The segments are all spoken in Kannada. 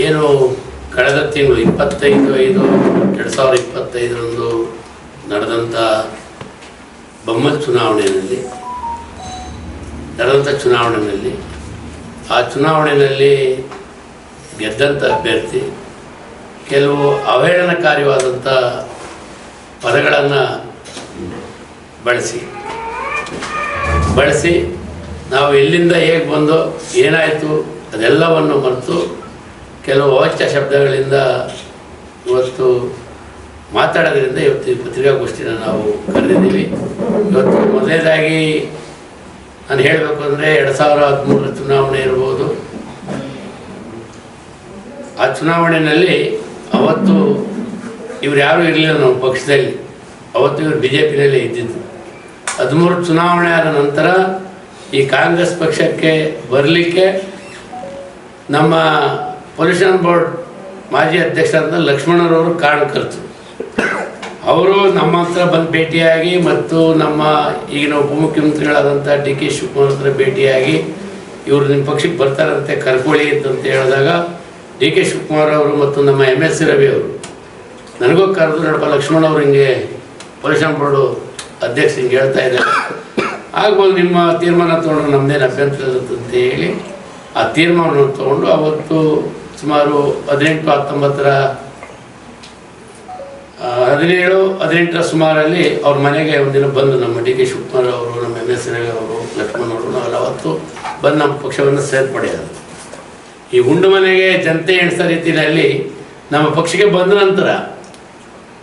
ಏನು ಕಳೆದ ತಿಂಗಳು ಇಪ್ಪತ್ತೈದು, ಐದು, ಎರಡು ಸಾವಿರದ ಇಪ್ಪತ್ತೈದರಂದು ನಡೆದಂಥ ಬೊಮ್ಮಲ್ ಚುನಾವಣೆಯಲ್ಲಿ ನಡೆದಂಥ ಚುನಾವಣೆಯಲ್ಲಿ, ಆ ಚುನಾವಣೆಯಲ್ಲಿ ಗೆದ್ದಂಥ ಅಭ್ಯರ್ಥಿ, ಕೆಲವು ಅವಹೇಳನಕಾರಿಯಾದಂಥ ಪದಗಳನ್ನು ಬಳಸಿ ಬಳಸಿ ನಾವು ಎಲ್ಲಿಂದ ಹೇಗೆ ಬಂದೋ, ಏನಾಯಿತು ಅದೆಲ್ಲವನ್ನು ಮರೆತು ಕೆಲವು ಅವಾಚ್ಯ ಶಬ್ದಗಳಿಂದ ಇವತ್ತು ಮಾತಾಡೋದ್ರಿಂದ ಇವತ್ತು ಈ ಪತ್ರಿಕಾಗೋಷ್ಠಿನ ನಾವು ಕರೆದಿದ್ದೀವಿ. ಇವತ್ತು ಮೊದಲನೇದಾಗಿ ನಾನು ಹೇಳಬೇಕು ಅಂದರೆ ಎರಡು ಸಾವಿರ ಹದಿಮೂರರ ಚುನಾವಣೆ ಇರ್ಬೋದು. ಆ ಚುನಾವಣೆಯಲ್ಲಿ ಅವತ್ತು ಇವ್ರು ಯಾರೂ ಇರಲಿಲ್ಲ ನಮ್ಮ ಪಕ್ಷದಲ್ಲಿ. ಅವತ್ತು ಇವರು ಬಿ ಜೆ ಪಿನಲ್ಲೇ ಇದ್ದಿದ್ದು. ಹದಿಮೂರು ಚುನಾವಣೆ ಆದ ನಂತರ ಈ ಕಾಂಗ್ರೆಸ್ ಪಕ್ಷಕ್ಕೆ ಬರಲಿಕ್ಕೆ ನಮ್ಮ ಪೊಲ್ಯೂಷನ್ ಬೋರ್ಡ್ ಮಾಜಿ ಅಧ್ಯಕ್ಷರಾದ ಲಕ್ಷ್ಮಣರವರು ಕಾರಣಕರ್ತರು ಅವರು ನಮ್ಮ ಹತ್ರ ಬಂದು ಭೇಟಿಯಾಗಿ ಮತ್ತು ನಮ್ಮ ಈಗಿನ ಉಪಮುಖ್ಯಮಂತ್ರಿಗಳಾದಂಥ ಡಿ ಕೆ ಶಿವಕುಮಾರ್ ಹತ್ರ ಭೇಟಿಯಾಗಿ ಇವರು ನಿಮ್ಮ ಪಕ್ಷಕ್ಕೆ ಬರ್ತಾರಂತೆ, ಕರ್ಕೊಳ್ಳಿ ಅಂತಂತ ಹೇಳಿದಾಗ ಡಿ ಕೆ ಶಿವಕುಮಾರ್ ಅವರು ಮತ್ತು ನಮ್ಮ ಎಂ ಎಸ್ ಸಿ ರವಿ ಅವರು, ನನಗೂ ಕರೆದು ನೋಡಪ್ಪ ಲಕ್ಷ್ಮಣ್ ಅವರು ಹಿಂಗೆ ಪೊಲ್ಯೂಷನ್ ಬೋರ್ಡು ಅಧ್ಯಕ್ಷ ಹಿಂಗೆ ಹೇಳ್ತಾ ಇದ್ದಾರೆ. ಆಗ್ಬೋದು ನಿಮ್ಮ ತೀರ್ಮಾನ ತೊಗೊಂಡು ನಮ್ಮದೇನು ಅಭ್ಯಂತರ ಅಂತ ಹೇಳಿ ಆ ತೀರ್ಮಾನವನ್ನು ತೊಗೊಂಡು ಅವತ್ತು ಸುಮಾರು ಹದಿನೆಂಟು ಹತ್ತೊಂಬತ್ತರ ಹದಿನೇಳು, ಹದಿನೆಂಟರ ಸುಮಾರಲ್ಲಿ ಅವ್ರ ಮನೆಗೆ ಒಂದಿನ ಬಂದು ನಮ್ಮ ಡಿ ಕೆ ಶಿವಕುಮಾರ್ ಅವರು, ನಮ್ಮ ಎಂ ಎಸ್ ಅವರು, ಲಕ್ಷ್ಮಣ್ ಅವರು, ನಾವೆಲ್ಲ ಅವತ್ತು ಬಂದು ನಮ್ಮ ಪಕ್ಷವನ್ನು ಸೇರ್ಪಡೆಯಾದರು. ಈ ಉಂಡು ಮನೆಗೆ ಜನತೆ ಎಣಿಸೋ ರೀತಿಯಲ್ಲಿ ನಮ್ಮ ಪಕ್ಷಕ್ಕೆ ಬಂದ ನಂತರ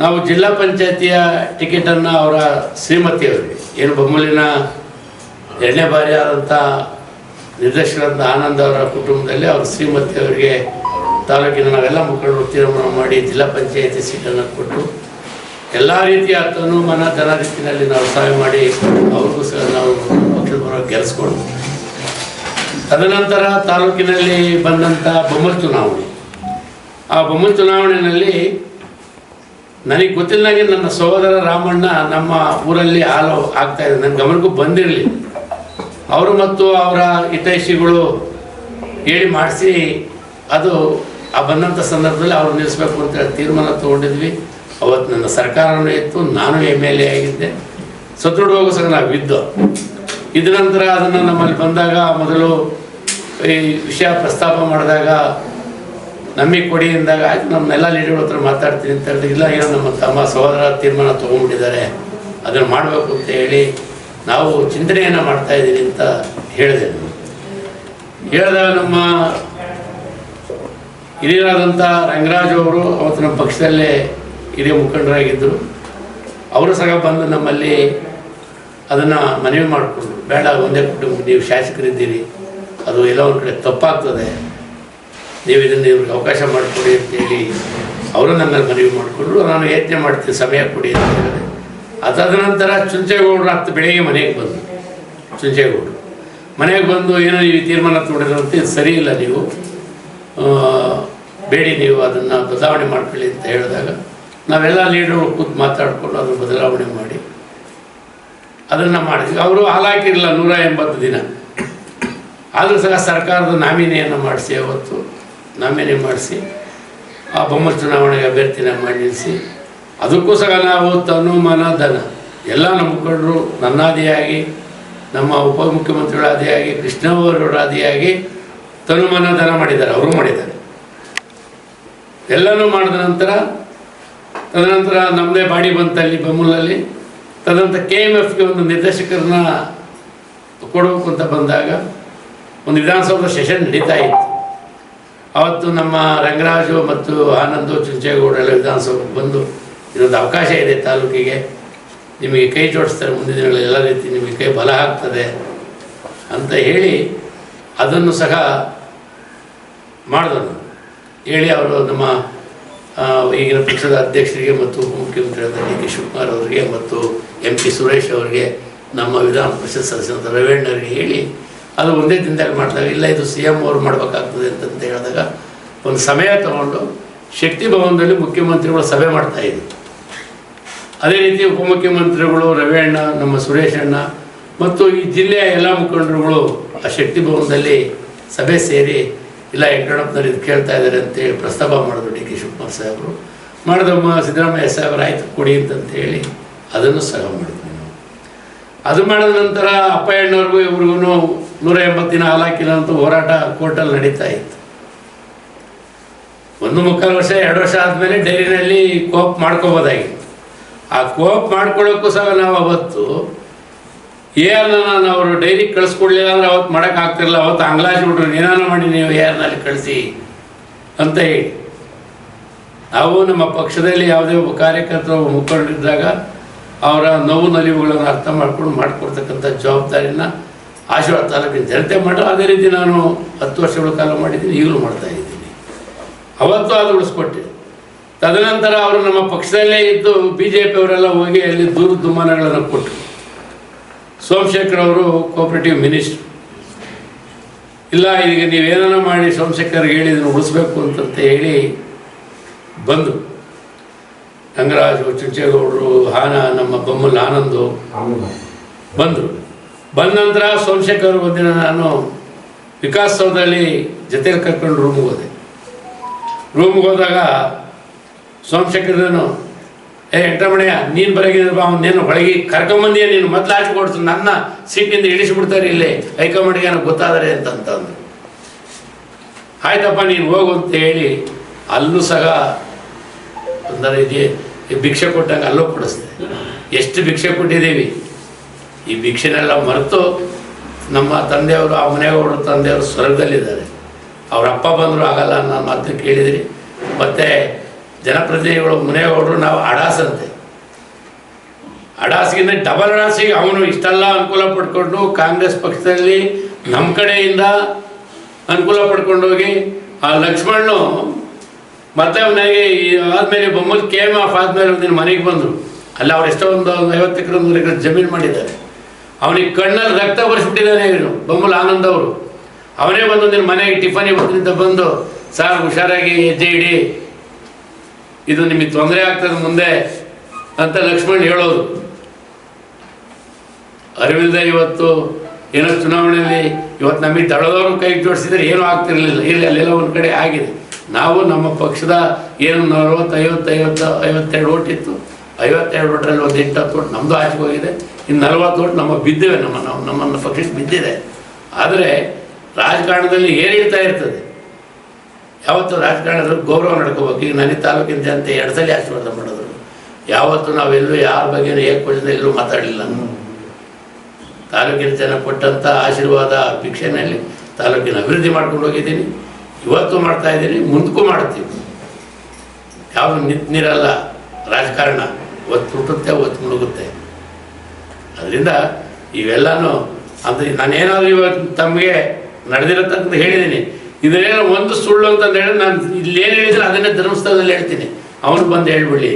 ನಾವು ಜಿಲ್ಲಾ ಪಂಚಾಯತಿಯ ಟಿಕೆಟನ್ನು ಅವರ ಶ್ರೀಮತಿಯವರಿಗೆ ಏನು ಬೊಮ್ಮಲಿನ ಎರಡನೇ ಬಾರಿ ಆದಂಥ ನಿರ್ದೇಶಕರಾದ ಆನಂದ್ ಅವರ ಕುಟುಂಬದಲ್ಲಿ ಅವ್ರ ಶ್ರೀಮತಿಯವರಿಗೆ ತಾಲೂಕಿನ ನಾವೆಲ್ಲ ಮುಖಂಡರು ತೀರ್ಮಾನ ಮಾಡಿ ಜಿಲ್ಲಾ ಪಂಚಾಯತಿ ಸೀಟನ್ನು ಕೊಟ್ಟು ಎಲ್ಲ ರೀತಿಯ ತನು ಮನ ಧನ ರೀತಿಯಲ್ಲಿ ನಾವು ಸಹಾಯ ಮಾಡಿ ಅವ್ರಿಗೂ ಸಹ ನಾವು ಪಕ್ಷದ ಪರವಾಗಿ ಗೆಲ್ಲಿಸ್ಕೊಂಡು ತದನಂತರ ತಾಲೂಕಿನಲ್ಲಿ ಬಂದಂಥ ಬೊಮ್ಮಲ್ ಚುನಾವಣೆ. ಆ ಬೊಮ್ಮಲ್ ಚುನಾವಣೆಯಲ್ಲಿ ನನಗೆ ಗೊತ್ತಿಲ್ಲದಂಗೆ ನನ್ನ ಸಹೋದರ ರಾಮಣ್ಣ ನಮ್ಮ ಊರಲ್ಲಿ ಹಾಲು ಆಗ್ತಾ ಇದೆ ನನ್ನ ಗಮನಕ್ಕೂ ಬಂದಿರಲಿ. ಅವರು ಮತ್ತು ಅವರ ಹಿತೈಷಿಗಳು ಹೇಳಿ ಮಾಡಿಸಿ ಅದು ಆ ಬಂದಂಥ ಸಂದರ್ಭದಲ್ಲಿ ಅವ್ರು ನಿಲ್ಲಿಸ್ಬೇಕು ಅಂತೇಳಿ ತೀರ್ಮಾನ ತೊಗೊಂಡಿದ್ವಿ. ಅವತ್ತು ನನ್ನ ಸರ್ಕಾರನೂ ಇತ್ತು ನಾನು ಎಂ ಎಲ್ ಎ ಆಗಿದ್ದೆ. ಸದೃಢವಾಗೂ ಸಹ ಇದ್ದು ಇದ ನಂತರ ಅದನ್ನು ನಮ್ಮಲ್ಲಿ ಬಂದಾಗ ಮೊದಲು ಈ ವಿಷಯ ಪ್ರಸ್ತಾಪ ಮಾಡಿದಾಗ ನಮಗೆ ಕೊಡಿ ಅಂದಾಗ, ಆಯ್ತು, ನಮ್ಮನ್ನೆಲ್ಲ ಲೀಡರ್ಗಳ ಹತ್ರ ಮಾತಾಡ್ತೀನಿ ಅಂತ ಹೇಳಿದ್ರೆ. ಇಲ್ಲ, ಏನೋ ನಮ್ಮ ತಮ್ಮ ಸಹೋದರ ತೀರ್ಮಾನ ತೊಗೊಂಡ್ಬಿಟ್ಟಿದ್ದಾರೆ. ಅದನ್ನು ಮಾಡಬೇಕು ಅಂತ ಹೇಳಿ ನಾವು ಚಿಂತನೆಯನ್ನು ಮಾಡ್ತಾ ಅಂತ ಹೇಳಿದೆ ಹೇಳಿದಾಗ ನಮ್ಮ ಹಿರಿಯರಾದಂಥ ರಂಗರಾಜು ಅವರು ಅವತ್ತು ನಮ್ಮ ಪಕ್ಷದಲ್ಲೇ ಹಿರಿಯ ಮುಖಂಡರಾಗಿದ್ದರು. ಅವರು ಸಹ ಬಂದು ನಮ್ಮಲ್ಲಿ ಅದನ್ನು ಮನವಿ ಮಾಡಿಕೊಂಡು, ಬೇಡ, ಒಂದೇ ಕುಟುಂಬ, ನೀವು ಶಾಸಕರಿದ್ದೀರಿ, ಅದು ಎಲ್ಲ ಒಂದು ಕಡೆ ತಪ್ಪಾಗ್ತದೆ, ನೀವು ಇದನ್ನು ಇವ್ರಿಗೆ ಅವಕಾಶ ಮಾಡಿಕೊಡಿ ಅಂತೇಳಿ ಅವರು ನನ್ನ ಮನವಿ ಮಾಡಿಕೊಂಡ್ರು. ನಾನು ಯತ್ನ ಮಾಡ್ತೀನಿ, ಸಮಯ ಕೊಡಿ ಅಂತ ಹೇಳಿದೆ. ಅದಾದ ನಂತರ ಚುಂಚೇಗೌಡರು ಹತ್ತು ಬೆಳಿಗ್ಗೆ ಮನೆಗೆ ಬಂದು, ಚುಂಚೇಗೌಡರು. ಮನೆಗೆ ಬಂದು ಏನೋ ಈ ತೀರ್ಮಾನ ಅಂತ ಇದು ಸರಿ ಇಲ್ಲ ನೀವು. ಬೇಡಿ ನೀವು ಅದನ್ನು ಬದಲಾವಣೆ ಮಾಡ್ಕೊಳ್ಳಿ ಅಂತ ಹೇಳಿದಾಗ ನಾವೆಲ್ಲ ಲೀಡರ್ಗಳು ಕೂತು ಮಾತಾಡಿಕೊಂಡು ಅದನ್ನು ಬದಲಾವಣೆ ಮಾಡಿ ಅದನ್ನು ಮಾಡಿದ್ವಿ. ಅವರು ಹಾಲಾಕಿರಲಿಲ್ಲ ನೂರ ಎಂಬತ್ತು ದಿನ. ಆದರೂ ಸಹ ಸರ್ಕಾರದ ನಾಮಿನಿಯನ್ನು ಮಾಡಿಸಿ ಅವತ್ತು ನಾಮಿನಿ ಮಾಡಿಸಿ ಆ ಬೊಮ್ಮ ಚುನಾವಣೆಗೆ ಅಭ್ಯರ್ಥಿನ ಮಾಡಿ ನಿಲ್ಲಿಸಿ ಅದಕ್ಕೂ ಸಹ ನಾವು ತನು ಮನ ಧನ. ಎಲ್ಲ ನಮ್ಮ ನನ್ನಾದಿಯಾಗಿ, ನಮ್ಮ ಉಪಮುಖ್ಯಮಂತ್ರಿಗಳಾದಿಯಾಗಿ, ಕೃಷ್ಣವರವರಾದಿಯಾಗಿ ತನು ಮನ ಧನ ಮಾಡಿದ್ದಾರೆ. ಅವರು ಮಾಡಿದ್ದಾರೆ. ಎಲ್ಲನೂ ಮಾಡಿದ ನಂತರ, ತದನಂತರ ನಮ್ಮದೇ ಬಾಡಿ ಅಲ್ಲಿ ಬೆಮ್ಮಲಲ್ಲಿ ತದನಂತರ ಕೆ ಎಂ ಎಫ್ಗೆ ಒಂದು ನಿರ್ದೇಶಕರನ್ನ ಕೊಡಬೇಕು ಅಂತ ಬಂದಾಗ ಒಂದು ವಿಧಾನಸೌಧ ಸೆಷನ್ ನಡೀತಾ ಇತ್ತು. ಅವತ್ತು ನಮ್ಮ ರಂಗರಾಜು ಮತ್ತು ಆನಂದು ಚುಂಚೇಗೌಡ ಎಲ್ಲ ವಿಧಾನಸೌಧಕ್ಕೆ ಬಂದು ಇದೊಂದು ಅವಕಾಶ ಇದೆ ತಾಲೂಕಿಗೆ. ನಿಮಗೆ ಕೈ ಜೋಡಿಸ್ತಾರೆ ಮುಂದಿನ ದಿನಗಳಲ್ಲಿ ಎಲ್ಲ ರೀತಿ ನಿಮಗೆ ಕೈ ಬಲ ಆಗ್ತದೆ ಅಂತ ಹೇಳಿ ಅದನ್ನು ಸಹ ಮಾಡಿದನು ಹೇಳಿ ಅವರು ನಮ್ಮ ಈಗಿನ ಪಕ್ಷದ ಅಧ್ಯಕ್ಷರಿಗೆ ಮತ್ತು ಉಪಮುಖ್ಯಮಂತ್ರಿಯಾದ ಡಿ ಕೆ ಶಿವಕುಮಾರ್ ಅವರಿಗೆ ಮತ್ತು ಎಂ ಪಿ ಸುರೇಶ್ ಅವರಿಗೆ ನಮ್ಮ ವಿಧಾನ ಪರಿಷತ್ ಸದಸ್ಯರಾದ ರವೀಣ್ಣರಿಗೆ ಹೇಳಿ, ಅದು ಒಂದೇ ದಿನದಲ್ಲಿ ಮಾಡ್ತಾರೆ ಇಲ್ಲ ಇದು ಸಿ ಎಂ ಅವರು ಮಾಡಬೇಕಾಗ್ತದೆ ಅಂತಂತ ಹೇಳಿದಾಗ, ಒಂದು ಸಮಯ ತಗೊಂಡು ಶಕ್ತಿ ಭವನದಲ್ಲಿ ಮುಖ್ಯಮಂತ್ರಿಗಳು ಸಭೆ ಮಾಡ್ತಾ ಇದ್ರು ಅದೇ ರೀತಿ ಉಪಮುಖ್ಯಮಂತ್ರಿಗಳು ರವೀಣ್ಣ ನಮ್ಮ ಸುರೇಶ್ ಅಣ್ಣ ಮತ್ತು ಈ ಜಿಲ್ಲೆಯ ಎಲ್ಲ ಮುಖಂಡರುಗಳು ಆ ಶಕ್ತಿ ಭವನದಲ್ಲಿ ಸಭೆ ಸೇರಿ ಇಲ್ಲ ಯಂಕಣ್ಣಪ್ಪನವ್ರು ಇದು ಕೇಳ್ತಾ ಇದ್ದಾರೆ ಅಂತೇಳಿ ಪ್ರಸ್ತಾಪ ಮಾಡಿದ್ರು ಡಿ ಕೆ ಶಿವಕುಮಾರ್ ಸಾಹೇಬರು. ಮಾಡಿದಮ್ಮ ಸಿದ್ದರಾಮಯ್ಯ ಸಾಹೇಬರು, ಆಯಿತು, ಕೊಡಿ ಅಂತಂತ ಹೇಳಿ ಅದನ್ನು ಸಹ ಮಾಡಿದ್ವಿ ನಾವು. ಅದು ಮಾಡಿದ ನಂತರ ಅಪ್ಪಯ್ಯಣ್ಣವ್ರಿಗೂ ಇವ್ರಿಗೂ ನೂರ ಎಂಬತ್ತು ದಿನ ಹಾಲಾಕಿಲ್ಲ ಅಂತ ಹೋರಾಟ ಕೋರ್ಟಲ್ಲಿ ನಡೀತಾ ಇತ್ತು. ಒಂದು ಮುಕ್ಕಾಲು ವರ್ಷ, ಎರಡು ವರ್ಷ ಆದಮೇಲೆ ಡೈರಿನಲ್ಲಿ ಕೋಪ್ ಮಾಡ್ಕೋಬೋದಾಗಿತ್ತು. ಆ ಕೋಪ್ ಮಾಡ್ಕೊಳ್ಳೋಕ್ಕೂ ಸಹ ನಾವು ಅವತ್ತು ಏರ್ನ ನಾನು ಅವರು ಡೈರಿ ಕಳಿಸ್ಕೊಡ್ಲಿಲ್ಲ ಅಂದ್ರೆ ಅವತ್ತು ಮಾಡಕ್ ಆಗ್ತಿರಲಿಲ್ಲ, ಅವತ್ತು ಅಂಗ್ಲಾಜ್ ಬಿಟ್ರು ನಿಧಾನ ಮಾಡಿ ನೀವು ಏರ್ನಲ್ಲಿ ಕಳಿಸಿ ಅಂತ ಹೇಳಿ. ನಾವು ನಮ್ಮ ಪಕ್ಷದಲ್ಲಿ ಯಾವುದೇ ಒಬ್ಬ ಕಾರ್ಯಕರ್ತರು ಮುಖಂಡರಿದ್ದಾಗ ಅವರ ನೋವು ನಲಿವುಗಳನ್ನು ಅರ್ಥ ಮಾಡ್ಕೊಂಡು ಮಾಡಿಕೊಡ್ತಕ್ಕಂಥ ಜವಾಬ್ದಾರಿನ ಆಶೀರ್ವಾದ ತಾಲೂಕಿನ ಜನತೆ ಮಾಡೋ ಅದೇ ರೀತಿ ನಾನು ಹತ್ತು ವರ್ಷಗಳ ಕಾಲ ಮಾಡಿದ್ದೀನಿ, ಈಗಲೂ ಮಾಡ್ತಾ ಇದ್ದೀನಿ. ಅವತ್ತು ಅದು ಉಳಿಸ್ಕೊಟ್ಟೆ. ತದನಂತರ ಅವರು ನಮ್ಮ ಪಕ್ಷದಲ್ಲೇ ಇದ್ದು ಬಿ ಜೆ ಪಿಯವರೆಲ್ಲ ಹೋಗಿ ಅಲ್ಲಿ ದೂರ ದುಮ್ಮಾನಗಳನ್ನು ಕೊಟ್ಟರು. ಸೋಮಶೇಖರ್ ಅವರು ಕೋಆಪರೇಟಿವ್ ಮಿನಿಸ್ಟರ್ ಇಲ್ಲ, ಈಗ ನೀವೇನ ಮಾಡಿ ಸೋಮಶೇಖರ್ಗೆ ಹೇಳಿ ಇದನ್ನು ಉಳಿಸ್ಬೇಕು ಅಂತಂತ ಹೇಳಿ ಬಂದು. ಗಂಗರಾಜು ಚುಂಚೇಗೌಡರು ಹಾನ, ನಮ್ಮ ಬೊಮ್ಮಲ್ ಆನಂದು ಬಂದರು. ಬಂದ ನಂತರ ಸೋಮಶೇಖರ್ ಒಂದಿನ ನಾನು ವಿಕಾಸ್ ಸೌಧದಲ್ಲಿ ಜೊತೆಲಿ ಕರ್ಕೊಂಡು ರೂಮ್ಗೆ ಹೋದೆ. ರೂಮ್ಗೆ ಹೋದಾಗ ಸೋಮಶೇಖರನು ಏ ವೆಂಕಟರಮಣಯ್ಯ ನೀನು ಬರಗಿದ್ರಪ್ಪ ಬಾ ನೀನು ಒಳಗೆ ಕರ್ಕೊಂಬಂದಿಯ ನೀನು? ಮೊದಲು ಆಚೆ ಕೊಡ್ತು ನನ್ನ ಸೀಟಿನಿಂದ ಇಳಿಸಿಬಿಡ್ತಾರೆ ಇಲ್ಲಿ ಹೈಕಮಾಂಡ್ಗೆ ಏನೋ ಗೊತ್ತಾದರೆ ಅಂತಂತಂದು. ಆಯ್ತಪ್ಪ, ನೀನು ಹೋಗು ಅಂತ ಹೇಳಿ ಅಲ್ಲೂ ಸಹ ಒಂದರ ಇದೆ ಭಿಕ್ಷೆ ಕೊಟ್ಟಂಗೆ ಅಲ್ಲೂ ಕೊಡಿಸ್ದೆ. ಎಷ್ಟು ಭಿಕ್ಷೆ ಕೊಟ್ಟಿದ್ದೀವಿ? ಈ ಭಿಕ್ಷೆನೆಲ್ಲ ಮರೆತು ನಮ್ಮ ತಂದೆಯವರು, ಆ ಮನೆಯವರು, ತಂದೆಯವರು ಸ್ವರ್ಗದಲ್ಲಿದ್ದಾರೆ. ಅವ್ರ ಅಪ್ಪ ಬಂದರೂ ಆಗಲ್ಲ ಅನ್ನೋ ಮಾತು ಕೇಳಿದಿರಿ. ಮತ್ತು ಜನಪ್ರತಿನಿಧಿಗಳು ಮುನೇಗೌಡರು ನಾವು ಅಡಾಸಂತೆ. ಅಡಾಸ್ಗಿಂತ ಡಬಲ್ ಅಡಾಸಿಗೆ ಅವನು ಇಷ್ಟೆಲ್ಲ ಅನುಕೂಲ ಪಡ್ಕೊಂಡು ಕಾಂಗ್ರೆಸ್ ಪಕ್ಷದಲ್ಲಿ ನಮ್ಮ ಕಡೆಯಿಂದ ಅನುಕೂಲ ಪಡ್ಕೊಂಡು ಹೋಗಿ ಆ ಲಕ್ಷ್ಮಣ್ಣು ಮತ್ತೆ ಅವನಿಗೆ ಆದಮೇಲೆ ಬೊಮ್ಮಲ್ ಕೆ ಎಂ ಆಫ್ ಆದಮೇಲೆ ನಿನ್ನ ಮನೆಗೆ ಬಂದರು ಅಲ್ಲಿ ಅವ್ರು ಎಷ್ಟೋ ಒಂದು ಐವತ್ತು ಎಕರೆ, ನೂರು ಎಕರೆ ಜಮೀನು ಮಾಡಿದ್ದಾರೆ. ಅವನಿಗೆ ಕಣ್ಣಲ್ಲಿ ರಕ್ತ ಬರ್ಸ್ಬಿಟ್ಟಿದ್ದಾನೆ ಇವನು ಬೊಮ್ಮಲ್ ಆನಂದ್ ಅವರು. ಅವನೇ ಬಂದು ನಿಮ್ಮ ಮನೆಗೆ ಟಿಫನಿ ಬಂದ್ರಿಂದ ಬಂದು, ಸಾರ್ ಹುಷಾರಾಗಿ ಹೆಜ್ಜೆ ಇಡಿ ಇದು ನಿಮಗೆ ತೊಂದರೆ ಆಗ್ತದೆ ಮುಂದೆ ಅಂತ ಲಕ್ಷ್ಮಣ್ ಹೇಳೋದು. ಅರಿವಿಲ್ಲದೆ ಇವತ್ತು ಏನೋ ಚುನಾವಣೆಯಲ್ಲಿ ಇವತ್ತು ನಮಗೆ ದಳದವ್ರನ್ನ ಕೈ ಜೋಡಿಸಿದ್ರೆ ಏನೂ ಆಗ್ತಿರಲಿಲ್ಲ. ಇಲ್ಲಿ ಅಲ್ಲೆಲ್ಲ ಒಂದು ಕಡೆ ಆಗಿದೆ. ನಾವು ನಮ್ಮ ಪಕ್ಷದ ಏನು ನಲವತ್ತು, ಐವತ್ತು ಐವತ್ತು, ಐವತ್ತೆರಡು ಓಟ್ ಇತ್ತು. ಐವತ್ತೆರಡು ಓಟ್ರಲ್ಲಿ ಒಂದು ಎಂಟು ಹತ್ತು ಓಟ್ ನಮ್ಮದು ಆಚೆಗೆ ಹೋಗಿದೆ. ಇನ್ನು ನಲವತ್ತು ಓಟ್ ನಮ್ಮ ಬಿದ್ದಿವೆ, ನಮ್ಮ ನಮ್ಮ, ನಮ್ಮನ್ನು ಪಕ್ಷಕ್ಕೆ ಬಿದ್ದಿದೆ. ಆದರೆ ರಾಜಕಾರಣದಲ್ಲಿ ಏರಿಳ್ತಾ ಇರ್ತದೆ? ಯಾವತ್ತು ರಾಜಕಾರಣದ ಗೌರವ ನಡ್ಕೋಬೇಕು. ಈಗ ನನಗೆ ತಾಲೂಕಿನ ಜನತೆ ಎರಡು ಸಲ ಆಶೀರ್ವಾದ ಮಾಡಿದ್ರು ಯಾವತ್ತು ನಾವೆಲ್ಲೂ ಯಾರ ಬಗ್ಗೆನೂ ಏಕವಚನ ಎಲ್ಲೂ ಮಾತಾಡಲಿಲ್ಲ. ತಾಲೂಕಿನ ಜನ ಕೊಟ್ಟಂಥ ಆಶೀರ್ವಾದ ಭಿಕ್ಷೆನಲ್ಲಿ ತಾಲೂಕಿನ ಅಭಿವೃದ್ಧಿ ಮಾಡ್ಕೊಂಡು ಹೋಗಿದ್ದೀನಿ. ಇವತ್ತು ಮಾಡ್ತಾ ಇದ್ದೀನಿ ಮುಂದಕ್ಕೂ ಮಾಡ್ತೀನಿ. ಯಾವ ನಿಂತು ನೀರಲ್ಲ ರಾಜಕಾರಣ ಒತ್ತು ಹುಟ್ಟುತ್ತೆ ಒತ್ತು ಮುಳುಗುತ್ತೆ. ಅದರಿಂದ ಇವೆಲ್ಲನೂ ಅಂದರೆ ನಾನೇನಾದರೂ ಇವತ್ತು ತಮಗೆ ನಡೆದಿರತಕ್ಕಂಥ ಹೇಳಿದ್ದೀನಿ. ಇದನ್ನೇನೋ ಒಂದು ಸುಳ್ಳು ಅಂತಂದು ಹೇಳಿ ನಾನು ಇಲ್ಲೇನು ಹೇಳಿದ್ರೆ ಅದನ್ನೇ ಧರ್ಮಸ್ಥಳದಲ್ಲಿ ಹೇಳ್ತೀನಿ. ಅವನು ಬಂದು ಹೇಳ್ಬಿಡಿ.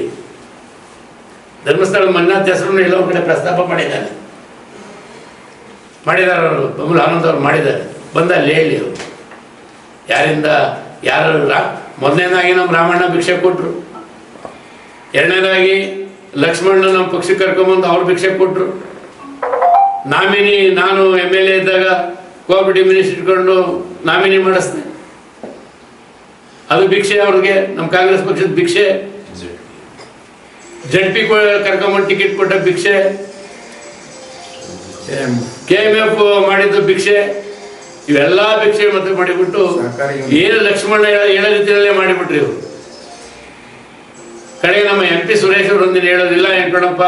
ಧರ್ಮಸ್ಥಳ ಮನ್ನಾಥ ಹೆಸರನ್ನು ಎಲ್ಲೋ ಕಡೆ ಪ್ರಸ್ತಾಪ ಮಾಡಿದ್ದಾನೆ. ಮಾಡಿದ್ದಾರೆ ಅವರು ಬೊಮ್ಮಲ ಆನಂದ್ ಅವ್ರು ಮಾಡಿದ್ದಾರೆ. ಬಂದ ಅಲ್ಲಿ ಹೇಳಿ ಅವರು. ಯಾರಿಂದ, ಯಾರು ರಾ, ಮೊದಲನೇದಾಗಿ ನಮ್ಮ ರಾಮಣ್ಣ ಭಿಕ್ಷೆ ಕೊಟ್ಟರು ಎರಡನೇದಾಗಿ ಲಕ್ಷ್ಮಣ್ಣ ನಮ್ಮ ಪಕ್ಷಕ್ಕೆ ಕರ್ಕೊಂಬಂದು ಅವ್ರು ಭಿಕ್ಷೆ ಕೊಟ್ಟರು ನಾಮಿನಿ, ನಾನು ಎಂ ಎಲ್ ಎ ಇದ್ದಾಗ ಕೋಆಪರೇಟಿವ್ ಮಿನಿಸ್ಟರ್ ಇಟ್ಕೊಂಡು ನಾಮಿನಿ ಮಾಡಿಸ್ದೆ. ಅದು ಭಿಕ್ಷೆ ಅವ್ರಿಗೆ ನಮ್ಮ ಕಾಂಗ್ರೆಸ್ ಪಕ್ಷದ ಭಿಕ್ಷೆ. ಜಡ್ ಪಿ ಕರ್ಕೊಂಬಂದು ಟಿಕೆಟ್ ಕೊಟ್ಟ ಭಿಕ್ಷೆ. ಕೆ ಎಂ ಎಫ್ ಮಾಡಿದ್ದು ಭಿಕ್ಷೆ. ಇವೆಲ್ಲ ಭಿಕ್ಷೆ ಮತ್ತೆ ಮಾಡಿಬಿಟ್ಟು ಏನು ಲಕ್ಷ್ಮಣ ಹೇಳ- ರೀತಿಯಲ್ಲೇ ಮಾಡಿಬಿಟ್ರಿ ಇವರು. ಕಡೆಗೆ ನಮ್ಮ ಎಂ ಪಿ ಸುರೇಶ್ ಅವರು ಒಂದಿನ ಹೇಳೋದಿಲ್ಲ ಕಣಪ್ಪ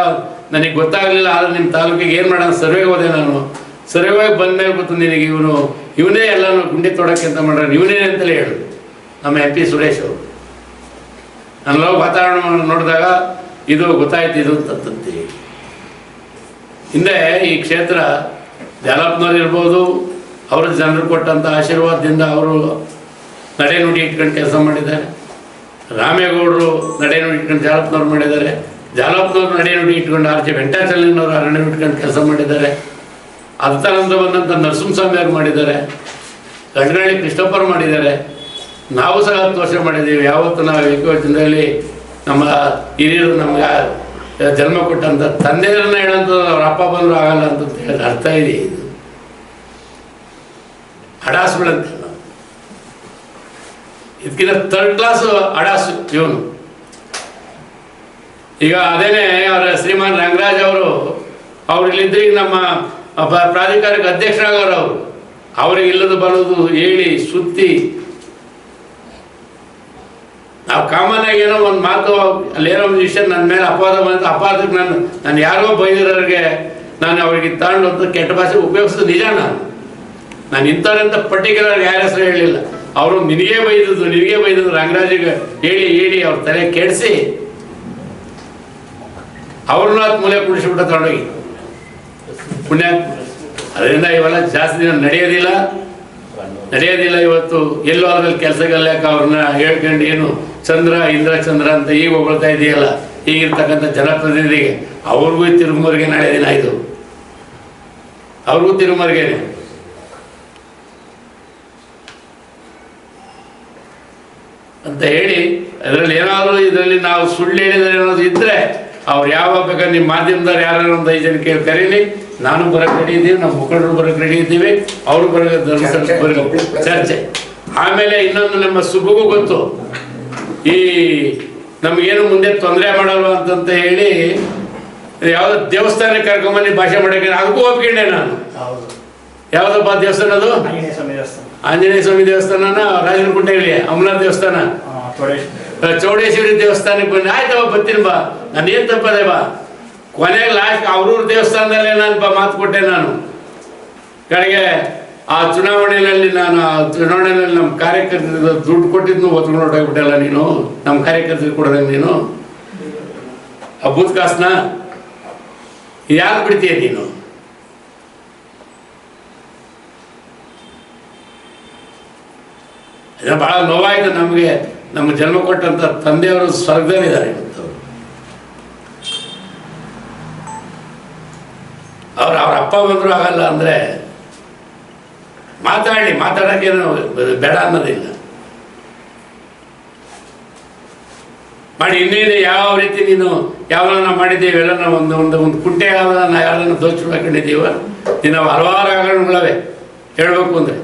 ನನಗೆ ಗೊತ್ತಾಗಲಿಲ್ಲ ಆದ್ರೆ ನಿಮ್ಮ ತಾಲೂಕಿಗೆ ಏನು ಮಾಡೋಣ ಸರ್ವೆಗೆ ಹೋದೆ ನಾನು. ಸರ್ವೆಗೆ ಬಂದ್ಮೇಲೆ ಗೊತ್ತು ನಿನಗೆ ಇವನು, ಇವನೇ ಎಲ್ಲಾನು ಗುಂಡಿ ತೊಡಕ್ಕೆ ಅಂತ ಮಾಡ್ರೆ ಇವನೇ ಅಂತಲೇ ಹೇಳು. ನಮ್ಮ ಎಂ ಪಿ ಸುರೇಶ್ ಅವರು. ನಾನು ವಾತಾವರಣ ನೋಡಿದಾಗ, ಇದು ಗೊತ್ತಾಯ್ತು, ಇದು ಅಂತಂತೆ. ಹಿಂದೆ ಈ ಕ್ಷೇತ್ರ ಜಾಲಪ್ನವ್ರು ಇರ್ಬೋದು, ಅವರು ಜನರು ಕೊಟ್ಟಂಥ ಆಶೀರ್ವಾದದಿಂದ ಅವರು ನಡೆನುಡಿ ಇಟ್ಕೊಂಡು ಕೆಲಸ ಮಾಡಿದ್ದಾರೆ. ರಾಮೇಗೌಡರು ನಡೆನುಡಿ ಇಟ್ಕೊಂಡು ಜಾಲಪ್ನವ್ರು ಮಾಡಿದ್ದಾರೆ. ಜಾಲಪ್ನವ್ರು ನಡೆನುಡಿ ಇಟ್ಕೊಂಡು ಆರ್ ಜೆ ವೆಂಕಟಾಚಲನವರು ನಡೆ ಇಟ್ಕೊಂಡು ಕೆಲಸ ಮಾಡಿದ್ದಾರೆ. ಅರ್ಥಾನಂದ ಬಂದಂಥ ನರಸಿಂಹಸ್ವಾಮಿ ಅವ್ರು ಮಾಡಿದ್ದಾರೆ. ಗಂಡಗಳ್ಳಿ ಕೃಷ್ಣಪ್ಪರು ಮಾಡಿದ್ದಾರೆ. ನಾವು ಸಹ ಹತ್ತು ವರ್ಷ ಮಾಡಿದ್ದೀವಿ. ಯಾವತ್ತು ನಾವು ಏಕವಚನದಲ್ಲಿ ನಮ್ಮ ಹಿರಿಯರು ನಮ್ಗೆ ಜನ್ಮ ಕೊಟ್ಟಂತ ತಂದೆಯರನ್ನ ಹೇಳಂತ ಅವ್ರ ಅಪ್ಪ ಬಂದರೂ ಆಗಲ್ಲ ಅಂತ ಹೇಳಿ ಅರ್ಥ ಇದೆ. ಇದು ಹಡಾಸ್ಗಳಂತೆ ನಾವು ಇದಕ್ಕಿಂತ ಥರ್ಡ್ ಕ್ಲಾಸ್ ಅಡಾಸು ಇವನು. ಈಗ ಅದೇನೆ ಅವರ ಶ್ರೀಮಾನ್ ರಂಗರಾಜ್ ಅವರು, ಅವ್ರು ಈಗ ನಮ್ಮ ಪ್ರಾಧಿಕಾರಕ್ಕೆ ಅಧ್ಯಕ್ಷರಾಗವ್ರು ಅವರು ಅವ್ರಿಗೆ ಇಲ್ಲದ ಬರೋದು ಹೇಳಿ ಸುತ್ತಿ. ನಾವು ಕಾಮನ್ ಆಗಿ ಏನೋ ಒಂದು ಮಾತು ಅಲ್ಲೇನೋ ಒಂದು ವಿಷಯ ನನ್ನ ಮೇಲೆ ಅಪವಾದ ಬಂತು ಅಪವಾದಕ್ಕೆ ನಾನು ನಾನು ಯಾರೋ ಬೈದಿರೋರಿಗೆ ನಾನು ಅವ್ರಿಗೆ ತಗೊಂಡು ಅಂತ ಕೆಟ್ಟ ಭಾಷೆ ಉಪಯೋಗಿಸೋದು ನಿಜ ನಾನು. ನಾನು ಇಂಥವ್ರಂತ ಪರ್ಟಿಕ್ಯುಲರ್ ಯಾರ ಹೆಸರು ಹೇಳಲಿಲ್ಲ. ಅವರು ನಿನಗೆ ಬೈದಿದ್ದು ನಿನಗೆ ಬೈದಿದ್ದು ರಂಗರಾಜಿಗೆ ಹೇಳಿ ಹೇಳಿ ಅವ್ರ ತಲೆ ಕೆಡಿಸಿ. ಅವ್ರನ್ನ ಮೂಲೆ ಕುಡಿಸಿಬಿಟ್ಟು ತಗೊಂಡೋಗಿ. ಪುಣ್ಯ. ಅದರಿಂದ ಇವೆಲ್ಲ ಜಾಸ್ತಿ ದಿನ ನಡೆಯೋದಿಲ್ಲ. ನಡೆಯೋದಿಲ್ಲ ಇವತ್ತು. ಎಲ್ಲೋ ಅದ್ರಲ್ಲಿ ಕೆಲಸಗಲ್ಲಾಕ ಅವ್ರನ್ನ ಹೇಳ್ಕೊಂಡು ಏನು ಚಂದ್ರ, ಇಂದ್ರ, ಚಂದ್ರ ಅಂತ ಈಗ ಹೊಗಳ್ತಾ ಇದೆಯಲ್ಲ. ಈಗಿರ್ತಕ್ಕಂಥ ಜನಪ್ರತಿನಿಧಿಗೆ. ಅವ್ರಿಗೂ ತಿರುಮರ್ಗೆ ನಾಳೆ ದಿನ ಇದು. ಅವ್ರಿಗೂ ತಿರುಮರ್ಗೆ ಅಂತ ಹೇಳಿ ಅದರಲ್ಲಿ ಏನಾದರೂ ಇದರಲ್ಲಿ ನಾವು ಸುಳ್ಳು ಹೇಳಿದ್ರೆ ಇದ್ರೆ ಅವ್ರು ಯಾವಾಗ ಬೇಕಾದ್ರೆ ನಿಮ್ಮ ಮಾಧ್ಯಮದವ್ರು ಯಾರು ಒಂದು ಐದು ಜನ ಕರೀಲಿ. ನಾನು ಬರಕ್ಕೆ ರೆಡಿ ಇದ್ದೀವಿ ನಮ್ಮ ಮುಖಂಡರು ಬರಕ್ಕೆ ರೆಡಿ ಇದ್ದೀವಿ ಅವರು ಬರಕ್ಕೆ ಚರ್ಚೆ. ಆಮೇಲೆ ಇನ್ನೊಂದು ನಮ್ಮ ಸುಬ್ಬಗೂ ಗೊತ್ತು. ಈ ನಮ್ಗೇನು ಮುಂದೆ ತೊಂದರೆ ಮಾಡಲ್ವ ಅಂತಂತ ಹೇಳಿ ಯಾವುದೋ ದೇವಸ್ಥಾನಕ್ಕೆ ಕರ್ಕೊಂಬಂದು ಭಾಷೆ ಮಾಡಕ್ಕೆ. ಅದಕ್ಕೂ ಒಪ್ಕೊಂಡೆ ನಾನು. ಯಾವುದಪ್ಪ ದೇವಸ್ಥಾನ ಅದು? ಆಂಜನೇಯ ಸ್ವಾಮಿ ದೇವಸ್ಥಾನ. ಆಂಜನೇಯ ಸ್ವಾಮಿ ದೇವಸ್ಥಾನನ? ರಾಜನಕುಂಟೆಯಲ್ಲಿ ಅಮರನಾಥ ದೇವಸ್ಥಾನ. ಚೌಡೇಶ್ವರಿ. ದೇವಸ್ಥಾನಕ್ಕೆ ಬಂದು ಆಯ್ತವ ಬರ್ತೀನಿ ಬಾ. ನಾನು ಏನ್ ತಪ್ಪದೆ ಬಾ. ಕೊನೆಗೆ ಲಾಸ್ಟ್ ಅವ್ರೂರ ದೇವಸ್ಥಾನದಲ್ಲೇ ನಾನು ಮಾತು ಕೊಟ್ಟೆ ನಾನು. ಕಡೆಗೆ ಆ ಚುನಾವಣೆಯಲ್ಲಿ ನಾನು ಆ ಚುನಾವಣೆಯಲ್ಲಿ ನಮ್ಮ ಕಾರ್ಯಕರ್ತರಿಗೆ ದುಡ್ಡು ಕೊಟ್ಟಿದ್ದು ಒತ್ಕೊಂಡು ಹೊರಟೋಗ್ಬಿಟ್ಟಲ್ಲ ನೀನು. ನಮ್ಮ ಕಾರ್ಯಕರ್ತರಿಗೆ ಕೊಡದಂಗೆ ನೀನು. ಆ ಬೂತ್ ಕಾಸ್ನ ಯಾರು ಬಿಡ್ತೀಯ ನೀನು? ಬಹಳ ನೋವಾಯಿತು ನಮಗೆ. ನಮ್ಮ ಜನ್ಮ ಕೊಟ್ಟಂತ ತಂದೆಯವರು ಸ್ವರ್ಗದಲ್ಲಿದ್ದಾರೆ ಇವತ್ತು ಅವ್ರು ಅವ್ರ ಅಪ್ಪ ಬಂದರೂ ಆಗಲ್ಲ ಅಂದರೆ ಮಾತಾಡಿ ಮಾತಾಡೋಕ್ಕೇನು ಬೇಡ ಅನ್ನೋದಿಲ್ಲ ಮಾಡಿ, ಇನ್ನೇನು ಯಾವ ರೀತಿ ನೀನು ಯಾವನ್ನ ಮಾಡಿದ್ದೀವಿ ಎಲ್ಲ ಒಂದು ಒಂದು ಒಂದು ಕುಂಟೆ ಯಾವ್ದನ್ನ ಯಾರನ್ನ ದೋಚಿಡ್ಕೊಂಡಿದ್ದೀವ ನೀನು ಹಲವಾರು ಹಗರಣಗಳವೆ ಹೇಳಬೇಕು ಅಂದರೆ.